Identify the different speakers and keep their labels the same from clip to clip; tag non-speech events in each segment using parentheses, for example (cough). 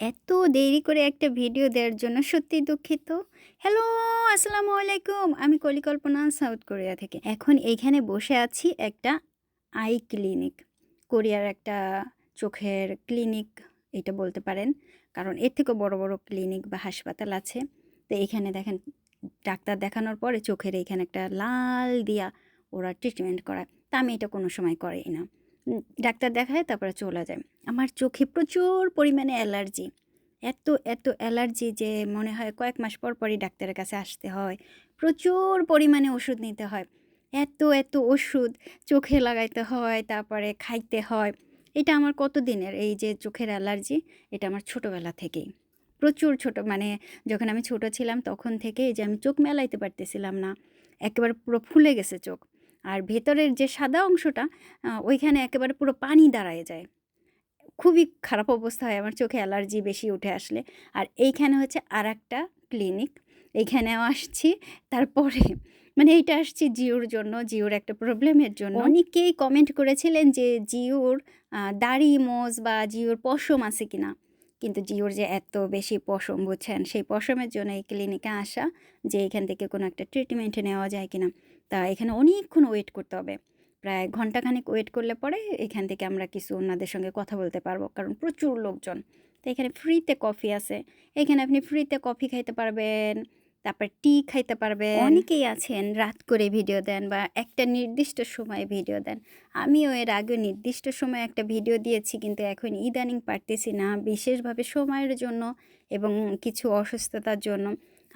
Speaker 1: এত দেরি করে একটা ভিডিও দেওয়ার জন্য সত্যিই দুঃখিত। হ্যালো, আসসালামু আলাইকুম। আমি কলিকল্পনা সাউথ কোরিয়া থেকে। এখন এইখানে বসে আছি একটা আই ক্লিনিক। কোরিয়ার একটা চোখের ক্লিনিক এটা বলতে পারেন। কারণ এর থেকেও বড়, বড় ক্লিনিক বা হাসপাতাল আছে। তো এইখানে দেখেন ডাক্তার দেখানোর পরে চোখের এইখানে একটা লাল দিয়া ওরা ট্রিটমেন্ট করায়। তা আমি এটা কোনো সময় করি না। ডাক্তার দেখায় তারপরে চলে যায়। আমার চোখে প্রচুর পরিমাণে অ্যালার্জি। এত, এত অ্যালার্জি যে মনে হয় কয়েক মাস পর, পরই ডাক্তারের কাছে আসতে হয়। প্রচুর পরিমাণে ওষুধ নিতে হয়। এত, এত ওষুধ চোখে লাগাইতে হয়, তারপরে খাইতে হয়। এটা আমার কত দিনের এই যে চোখের অ্যালার্জি, এটা আমার ছোটোবেলা থেকেই। প্রচুর ছোট মানে যখন আমি ছোট ছিলাম তখন থেকে যে আমি চোখ মেলাইতে পারতেছিলাম না। একেবারে পুরো ফুলে গেছে চোখ। আর ভেতরের যে সাদা অংশটা ওইখানে একেবারে পুরো পানি দাঁড়ায় যায়। খুবই খারাপ অবস্থা হয় আমার চোখে অ্যালার্জি বেশি উঠে আসলে। আর এইখানে হচ্ছে আর একটা ক্লিনিক। এইখানেও আসছি। তারপরে মানে এইটা আসছি জিওর জন্য, জিওর একটা প্রবলেমের জন্য। অনেকেই কমেন্ট করেছিলেন যে জিওর দাড়ি, মোজ বা জিওর পশম আছে কিনা? কিন্তু জিওর যে এত বেশি পশম বুঝছেন? সেই পশমের জন্য এই ক্লিনিকে আসা যে এখান থেকে কোনো একটা ট্রিটমেন্ট নেওয়া যায় কিনা? তা এখানে অনেকক্ষণ ওয়েট করতে হবে। প্রায় ঘন্টাখানেক ওয়েট করলে পরে এখান থেকে আমরা কিছু ওনাদের সঙ্গে কথা বলতে পারব। কারণ প্রচুর লোকজন। তো এখানে ফ্রিতে কফি আছে। এখানে আপনি ফ্রিতে কফি খাইতে পারবেন, তারপর টি খাইতে পারবেন। অনেকেই আছেন রাত করে ভিডিও দেন বা একটা নির্দিষ্ট সময়ে ভিডিও দেন। আমিও এর আগেও নির্দিষ্ট সময়ে একটা ভিডিও দিয়েছি কিন্তু এখন ইদানিং পারতেছি না। বিশেষভাবে সময়ের জন্য এবং কিছু অসুস্থতার জন্য।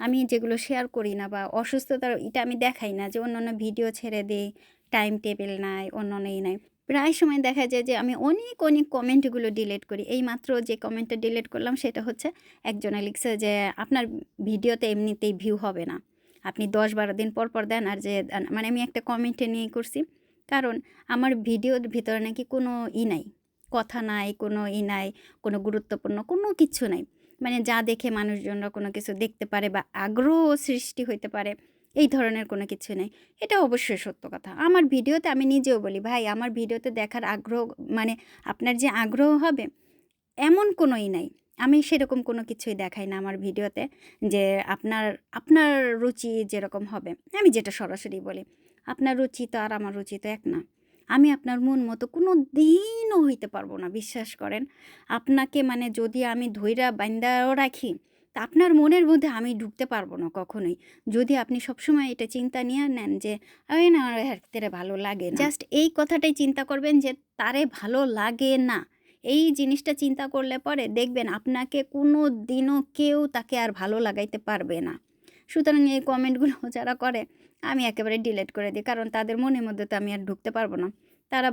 Speaker 1: আমি যেগুলো শেয়ার করি না বা অসুস্থতার এটা আমি দেখাই না যে অন্য অন্য ভিডিও ছেড়ে দেই, টাইম টেবিল নাই, অন্য ই নাই। প্রায় সময় দেখা যায় যে আমি অনেক, অনেক কমেন্টগুলো ডিলিট করি। এইমাত্র যে কমেন্টটা ডিলিট করলাম সেটা হচ্ছে একজনে লিখছে যে, "আপনার ভিডিওতে এমনিতেই ভিউ হবে না। আপনি দশ বারো দিন পর, পর দেন আর যে মানে আমি একটা কমেন্টে নিয়ে করছি। কারণ আমার ভিডিওর ভিতরে নাকি কোনো ই নাই, কথা নাই, কোনো ই নাই, কোনো গুরুত্বপূর্ণ কোনো কিছু নাই। মানে যা দেখে মানুষজনরা কোনো কিছু দেখতে পারে বা আগ্রহ সৃষ্টি হইতে পারে, এই ধরনের কোনো কিছু নেই। এটা অবশ্যই সত্য কথা। আমার ভিডিওতে আমি নিজেও বলি, "ভাই আমার ভিডিওতে দেখার আগ্রহ মানে আপনার যে আগ্রহ হবে, এমন কোনোই নাই। আমি সেরকম কোনো কিছুই দেখাই না আমার ভিডিওতে যে আপনার, আপনার রুচি যেরকম হবে।" আমি যেটা সরাসরি বলি। আপনার রুচি তো আর আমার রুচি তো এক না। আমি আপনার মন মতো কোনো দিনও হইতে পারব না, বিশ্বাস করেন। আপনাকে মানে যদি আমি ধইরা বাইন্ধাও রাখি, তা আপনার মনের মধ্যে আমি ঢুকতে পারব না কখনোই। যদি আপনি সবসময় এটা চিন্তা নিয়ে নেন যে, "ওই না আমার ভালো লাগে না।" জাস্ট এই কথাটাই চিন্তা করবেন যে তারে ভালো লাগে না। এই জিনিসটা চিন্তা করলে পরে দেখবেন আপনাকে কোনো দিনও কেউ তাকে আর ভালো লাগাইতে পারবে না। সুতরাং এই কমেন্টগুলো যারা করে আমি একেবারে ডিলেট করে দিই। কারণ তাদের মনের মধ্যে তো আমি আর ঢুকতে পারব না। তারা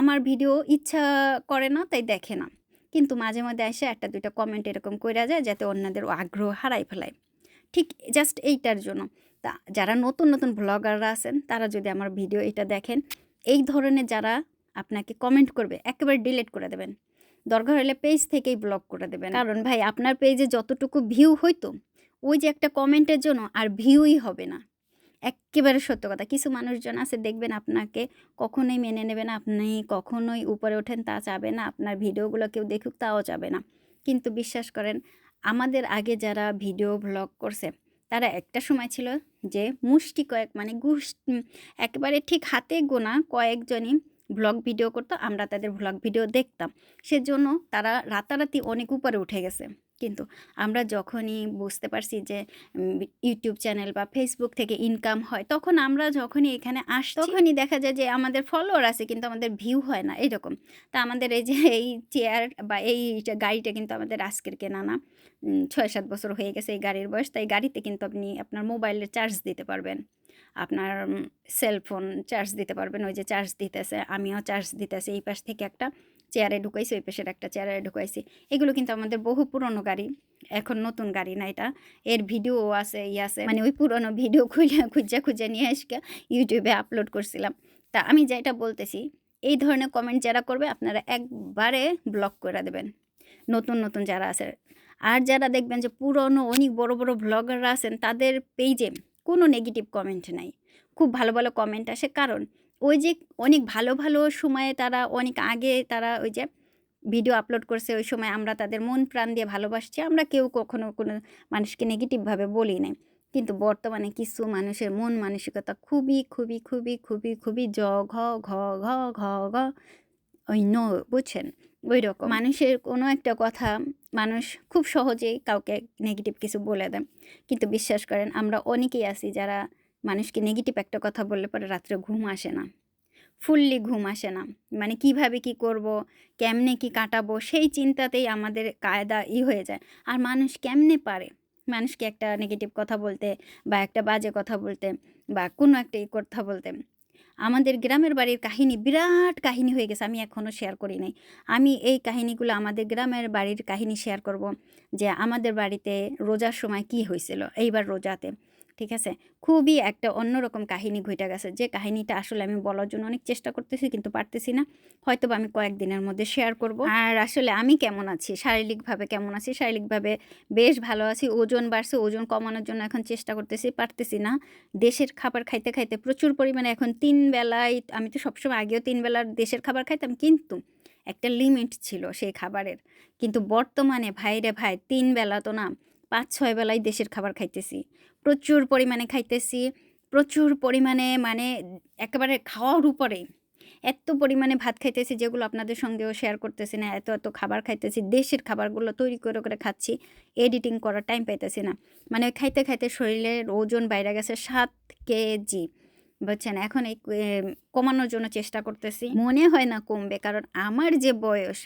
Speaker 1: আমার ভিডিও ইচ্ছা করে না তাই দেখে না। কিন্তু মাঝে মধ্যে আইসা ১ টা ২ টা কমেন্ট এরকম করে যায় যাতে অন্যদের আগ্রহ হারায় ফেলায়। ঠিক জাস্ট এইটার জন্য। তা যারা নতুন, নতুন ব্লগাররা আছেন তারা যদি আমার ভিডিও এটা দেখেন, এই ধরনের যারা আপনাকে কমেন্ট করবে একেবারে ডিলেট করে দেবেন। দরকার হলে পেজ থেকেই ব্লক করে দেবেন। কারণ ভাই আপনার পেজে যতটুকু ভিউ হইতো, ওই যে একটা কমেন্টের জন্য আর ভিউই হবে না। এক্কেবারে সত্য কথা। কিছু মানুষজন আছে দেখবেন আপনাকে কখনোই মেনে নেবে না। আপনি কখনোই উপরে ওঠেন তা চাবে না। আপনার ভিডিওগুলো কেউ দেখুক তাও চাবে না। কিন্তু বিশ্বাস করেন আমাদের আগে যারা ভিডিও ভ্লগ করছে, তারা একটা সময় ছিল যে মুষ্টি কয়েক মানে উম একেবারে ঠিক হাতে গোনা কয়েকজনই ভ্লগ ভিডিও করতো। আমরা তাদের ভ্লগ ভিডিও দেখতাম। সেজন্য তারা রাতারাতি অনেক উপরে উঠে গেছে। কিন্তু আমরা যখনই বুঝতে পারছি যে ইউটিউব চ্যানেল বা ফেসবুক থেকে ইনকাম হয়, তখন আমরা যখনই এখানে আস তখনই দেখা যায় যে আমাদের ফলোয়ার আছে কিন্তু আমাদের ভিউ হয় না, এরকম। তা আমাদের এই যে এই চেয়ার বা এই গাড়িটা কিন্তু আমাদের আজকের কেনা না। উম ৬-৭ বছর হয়ে গেছে এই গাড়ির বয়স। তাই গাড়িতে কিন্তু আপনি আপনার মোবাইলে চার্জ দিতে পারবেন। আপনার সেলফোন চার্জ দিতে পারবেন। ওই যে চার্জ দিতেছে, আমিও চার্জ দিতেছি। এই পাশ থেকে একটা চেয়ারে ঢুকাইছি, ওই পাশের একটা চেয়ারে ঢুকাইছি। এগুলো কিন্তু আমাদের বহু পুরনো গাড়ি। এখন নতুন গাড়ি না এটা। এর ভিডিও আছে, ই আছে। মানে ওই পুরনো ভিডিও খুইলা খুঁজা, খুঁজা নিয়ে আসকে ইউটিউবে আপলোড করছিলাম। তা আমি যেটা বলতেছি, এই ধরনের কমেন্ট যারা করবে আপনারা একবারে ব্লক করে দেবেন। নতুন, নতুন যারা আছে। আর যারা দেখবেন যে পুরনো অনেক বড়, বড় ভ্লগাররা আছেন তাদের পেইজে কোনো নেগেটিভ কমেন্ট নাই। খুব ভালো, ভালো কমেন্ট আসে। কারণ ওই যে অনেক ভালো, ভালো সময়ে তারা অনেক আগে তারা ওই যে ভিডিও আপলোড করছে ওই সময় আমরা তাদের মন প্রাণ দিয়ে ভালোবাসছি। আমরা কেউ কখনো কোনো মানুষকে নেগেটিভভাবে বলি নাই। কিন্তু বর্তমানে কিছু মানুষের মন মানসিকতা খুবই খুবই খুবই খুবই খুবই জ ঘ ঘ ঘ ঘ ঘ ওই ন বুঝছেন? ওই রকম মানুষের কোনো একটা কথা মানুষ খুব সহজেই কাউকে নেগেটিভ কিছু বলে দেয়। কিন্তু বিশ্বাস করেন আমরা অনেকেই আছি যারা মানুষকে নেগেটিভ একটা কথা বললে পরে রাত্রে ঘুম আসে না। ফুললি ঘুম আসে না। মানে কীভাবে কি করব, কেমনে কি কাটাবো, সেই চিন্তাতেই আমাদের কায়দা ই হয়ে যায়। আর মানুষ কেমনে পারে? মানুষকে একটা নেগেটিভ কথা বলতে বা একটা বাজে কথা বলতে বা কোনো একটা ই কথা বলতে। আমাদের গ্রামের বাড়ির কাহিনী বিরাট কাহিনী হয়ে গেছে, আমি এখনও শেয়ার করি নাই। আমি এই কাহিনীগুলো আমাদের গ্রামের বাড়ির কাহিনী শেয়ার করব যে আমাদের বাড়িতে রোজার সময় কি হয়েছিল? এইবার রোজাতে। ঠিক আছে? খুবই একটা অন্যরকম কাহিনী ঘটে গেছে। যে কাহিনীটা আসলে আমি বলার জন্য অনেক চেষ্টা করতেছি কিন্তু পারতেছি না। হয়তো আমি কয়েকদিনের মধ্যে শেয়ার করব। আর আসলে আমি কেমন আছি? শারীরিকভাবে কেমন আছি? শারীরিকভাবে বেশ ভালো আছি। ওজন বাড়ছে, ওজন কমানোর জন্য এখন চেষ্টা করতেছি, পারতেছি না। দেশের খাবার খাইতে খাইতে প্রচুর পরিমাণে এখন তিন বেলায়, আমি তো সবসময় আগেও তিন বেলার দেশের খাবার খাইতাম কিন্তু একটা লিমিট ছিল সেই খাবারের। কিন্তু বর্তমানে ভাইরে ভাই, তিন বেলা তো না পাঁচ ছয় বেলায় দেশের খাবার খাইতেছি। প্রচুর পরিমাণে খাইতেছি, প্রচুর পরিমাণে মানে একেবারে খাওয়ার উপরে এত পরিমাণে ভাত খাইতেছি যেগুলো আপনাদের সঙ্গেও শেয়ার করতেছি না, এত এত খাবার খাইতেছি, দেশের খাবারগুলো তৈরি করে করে খাচ্ছি এডিটিং করার টাইম পাইতেছি না। মানে খাইতে খাইতে শরীরের ওজন বাইরে গেছে সাত কেজি, বুঝছেন? এখন এই কমানোর জন্য চেষ্টা করতেছি। মনে হয় না কমবে, কারণ আমার যে বয়স,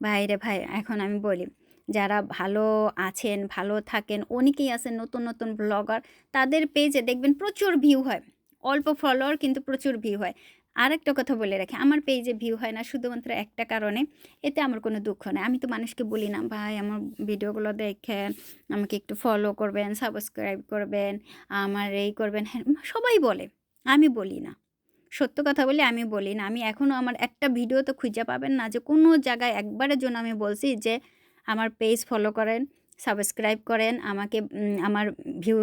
Speaker 1: ভাইরে ভাই, এখন আমি বলি যারা ভালো আছেন, ভালো থাকেন, অনেকেই আছেন নতুন নতুন ব্লগার তাদের পেজে দেখবেন প্রচুর ভিউ হয়। অল্প ফলোয়ার কিন্তু প্রচুর ভিউ হয়। আর একটা কথা বলে রাখি, আমার পেজে ভিউ হয় না শুধুমাত্র একটা কারণে, এতে আমার কোনো দুঃখ নেই। আমি তো মানুষকে বলি না, ভাই, আমার ভিডিওগুলো দেখেন, আমাকে একটু ফলো করবেন সাবস্ক্রাইব করবেন, আমার এই করবেন। হ্যাঁ সবাই বলে, আমি বলি না। সত্য কথা বলে আমি বলি না। আমি এখনও আমার একটা ভিডিও তো খুঁজে পাবেন না যে কোনো জায়গায় একবারের জন্য আমি বলছি যে আমার পেজ ফলো করেন সাবস্ক্রাইব করেন, আমাকে আমার ভিউ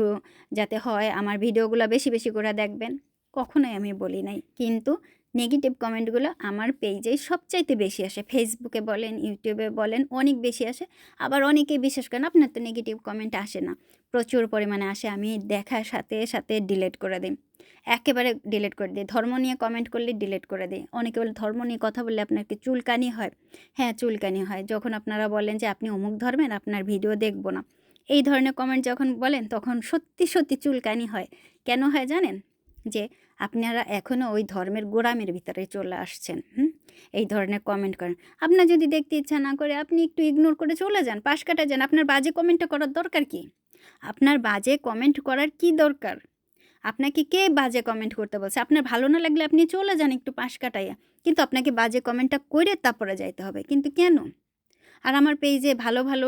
Speaker 1: যাতে হয়, আমার ভিডিওগুলো বেশি বেশি করে দেখবেন। কখনোই আমি বলি নাই। কিন্তু নেগেটিভ কমেন্টগুলো আমার পেজেই সবচাইতে বেশি আসে। ফেসবুকে বলেন ইউটিউবে বলেন, অনেক বেশি আসে। আবার অনেকেই বিশ্বাস করেন, আপনার তো নেগেটিভ কমেন্ট আসে না। প্রচুর পরিমাণে আসে, আমি দেখার সাথে সাথে ডিলেট করে দিই। একেবারে ডিলিট করে দিই। ধর্ম নিয়ে কমেন্ট করলে ডিলিট করে দিই। অনেকে বলে, ধর্ম নিয়ে কথা বললে আপনার কি চুলকানি হয়? হ্যাঁ চুলকানি হয়। যখন আপনারা বলেন যে, আপনি অমুক ধর্মের, আপনার ভিডিও দেখব না। এই ধরনের কমেন্ট যখন বলেন, তখন সত্যি সত্যি চুলকানি হয়। কেন হয় জানেন? যে, আপনারা এখনও ওই ধর্মের গোড়ামের ভিতরে চলে আসছেন, হুম? এই ধরনের কমেন্ট করেন। আপনার যদি দেখতে ইচ্ছা না করে, আপনি একটু ইগনোর করে চলে যান, পাশ কাটা যান। আপনার বাজে কমেন্টটা করার দরকার কি? আপনার বাজে কমেন্ট করার কি দরকার? আপনাকে কে বাজে কমেন্ট করতে বলছে? আপনার ভালো না লাগলে আপনি চলে যান একটু পাশ কাটাইয়া। কিন্তু আপনাকে বাজে কমেন্টটা করে তারপরে যাইতে হবে। কিন্তু কেন? আর আমার পেজে ভালো ভালো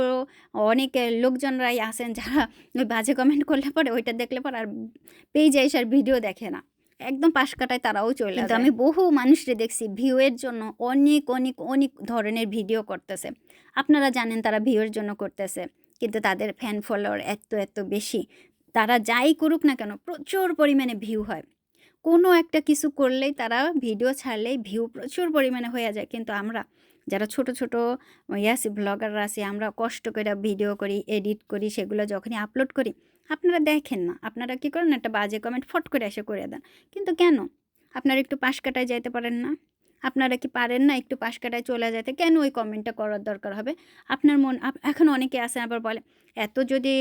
Speaker 1: অনেক লোকজনরাই আসেন যারা ওই বাজে কমেন্ট করলে পরে ওইটা দেখলে পর আর পেজে এসে আর ভিডিও দেখে না। একদম পাশ কাটায় তারাও চলে কিন্তু আমি বহু মানুষরে দেখছি ভিউয়ের জন্য অনেক অনেক অনেক ধরনের ভিডিও করতেছে। আপনারা জানেন তারা ভিউয়ের জন্য করতেছে। কিন্তু তাদের ফ্যান ফলোয়ার এত এত বেশি। তারা যাই করুক না কেন, প্রচুর পরিমাণে ভিউ হয়। কোনো একটা কিছু করলেই তারা ভিডিও ছাড়লেই ভিউ প্রচুর পরিমাণে হয়ে যায়। কিন্তু আমরা, যারা ছোট ছোট ইয়াসি ব্লগাররা আছি, আমরা কষ্ট করে ভিডিও করি এডিট করি, সেগুলো যখনই আপলোড করি, আপনারা দেখেন না। আপনারা কী করেন, একটা বাজে কমেন্ট ফট করে এসে করে দেন। কিন্তু কেন? আপনারা একটু পাশ কাটায় যাইতে পারেন না। আপনারা কি পারেন না একটু পাশ কাটায় চলে যেতে? কেন ওই কমেন্টটা করার দরকার হবে? আপনার মন এখন অনেকে আসেন আবার বলে, এত যদি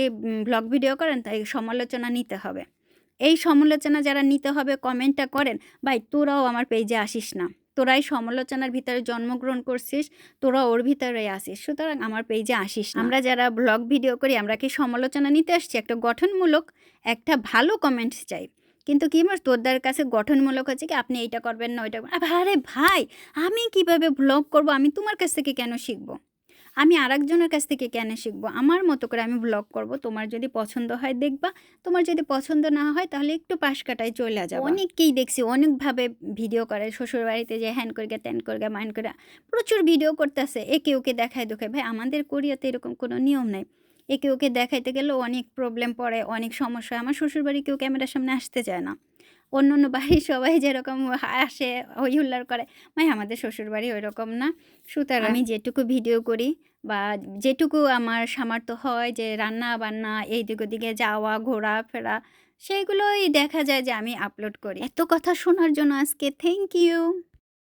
Speaker 1: ব্লগ ভিডিও করেন, তাই সমালোচনা নিতে হবে। এই সমালোচনা যারা নিতে হবে কমেন্টটা করেন, ভাই, তোরাও আমার পেজে আসিস না। তোরাই সমালোচনার ভিতরে জন্মগ্রহণ করছিস তোরা ওর ভিতরে আসিস। সুতরাং আমার পেজে আসিস আমরা যারা ব্লগ ভিডিও করি, আমরা কি সমালোচনা নিতে আসছি? একটা গঠনমূলক, একটা ভালো কমেন্টস চাই। কিন্তু কি আমার তোরদার কাছে গঠনমূলক হচ্ছে কি, আপনি এইটা করবেন না, ওইটা আরে ভাই, আমি কীভাবে ব্লগ করব? আমি তোমার কাছ থেকে কেন শিখব? আমি আরেকজনের কাছ থেকে কেন শিখব? আমার মতো করে আমি ব্লগ করব। তোমার যদি পছন্দ হয় দেখবা, তোমার যদি পছন্দ না হয় তাহলে একটু পাশ কাটায় চলে যাবে। অনেককেই দেখছি, অনেকভাবে ভিডিও করে শ্বশুর বাড়িতে যে হ্যান গে ত্যান করে মাইন করে প্রচুর ভিডিও করতেছে, একে ওকে দেখায় দেখায়। ভাই, আমাদের কোরিয়াতে এরকম কোনো নিয়ম নাই। একে ওকে দেখাইতে গেলেও অনেক প্রবলেম পড়ে অনেক সমস্যা আমার শ্বশুরবাড়ি কেউ ক্যামেরার সামনে আসতে চায় না। অন্য অন্য বাড়ির (laughs) সবাই যেরকম আসে হই হুল্লার করে। ভাই আমাদের শ্বশুরবাড়ি ওই রকম না। সুতরাং আমি যেটুকু ভিডিও করি বা যেটুকু আমার সামর্থ্য হয় যে রান্না বান্না এই দিক ওদিকে যাওয়া ঘোরা ফেরা সেইগুলোই দেখা যায় যে আমি আপলোড করি। এত কথা শোনার জন্য আজকে থ্যাংক ইউ